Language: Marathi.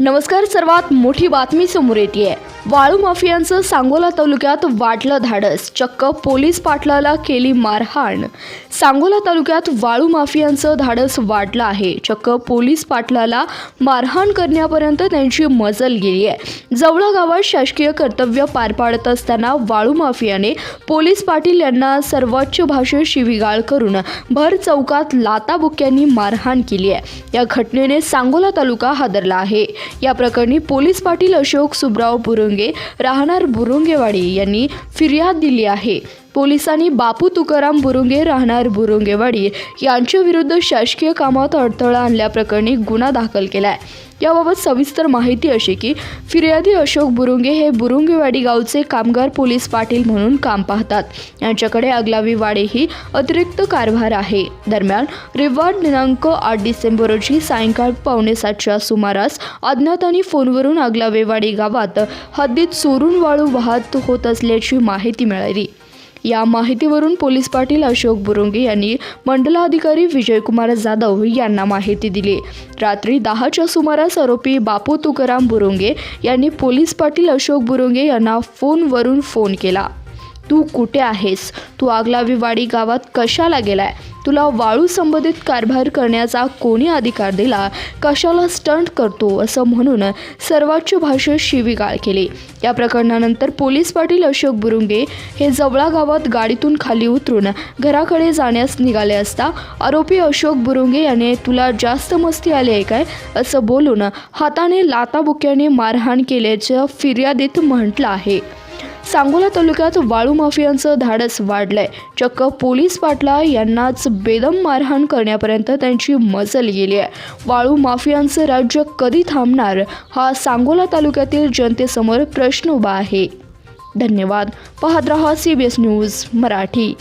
नमस्कार सर्वात मोठी बातमी समोर येते आहे वाळू माफियांचं सांगोला तालुक्यात वाटलं धाडस. चक्क पोलीस पाटलाला केली मारहाण. सांगोला तालुक्यात वाळू माफियांचं धाडस वाढलं आहे. चक्क पोलीस पाटलाला मारहाण करण्यापर्यंत त्यांची मजल गेली आहे. जवळा गावात शासकीय कर्तव्य पार पाडत असताना वाळू माफियाने पोलीस पाटील यांना सर्वोच्च भाषेत शिवीगाळ करून भर चौकात लाताबुक्यांनी मारहाण केली आहे. या घटनेने सांगोला तालुका हादरला आहे. या प्रकरणी पोलीस पाटील अशोक सुब्राव बुरुंगे राहणार बुरुंगेवाडी यांनी फिर्याद दिली आहे. पोलिसांनी बापू तुकाराम बुरुंगे राहणार बुरुंगेवाडी यांच्या विरुद्ध शासकीय कामात अडथळा आणल्याप्रकरणी गुन्हा दाखल केला आहे याबाबत सविस्तर माहिती अशी की फिर्यादी अशोक बुरुंगे हे बुरुंगेवाडी गावचे कामगार पोलीस पाटील म्हणून काम पाहतात. यांच्याकडे अगलावी वाडे ही अतिरिक्त कारभार आहे. दरम्यान रविवार दिनांक आठ डिसेंबर रोजी सायंकाळ पावणे सातच्या सुमारास अज्ञातांनी फोनवरून अगलावेवाडी गावात हद्दीत चोरून वाळू वाहत होत असल्याची माहिती मिळाली. या माहितीवरून पोलीस पाटील अशोक बुरुंगे यांनी मंडलाधिकारी विजयकुमार जाधव यांना माहिती दिली. रात्री दहाच्या सुमारास आरोपी बापू तुकाराम बुरुंगे यांनी पोलीस पाटील अशोक बुरुंगे यांना फोनवरून फोन केला. तू कुठे आहेस? तू आगलावीवाडी गावात कशाला गेलाय? तुला वाळू संबंधित कारभार करण्याचा कोणी अधिकार दिला? कशाला स्टंट करतो? असं म्हणून सर्वोच्च भाषेत शिवीगाळ केली. या प्रकरणानंतर पोलीस पाटील अशोक बुरुंगे हे जवळा गावात गाडीतून खाली उतरून घराकडे जाण्यास निघाले असता आरोपी अशोक बुरुंगे याने तुला जास्त मस्ती आली आहे काय? असं बोलून हाताने लाताबुक्याने मारहाण केल्याचं फिर्यादीत म्हटलं आहे. सांगोला तालुक्यात वाळू माफियांचं धाडस वाढलंय. चक्क पोलीस पाटला यांनाच बेदम मारहाण करण्यापर्यंत त्यांची मजल गेली आहे. वाळू माफियांचं राज्य कधी थांबणार? हा सांगोला तालुक्यातील जनतेसमोर प्रश्न उभा आहे. धन्यवाद. पाहत रहा C B S news Marathi.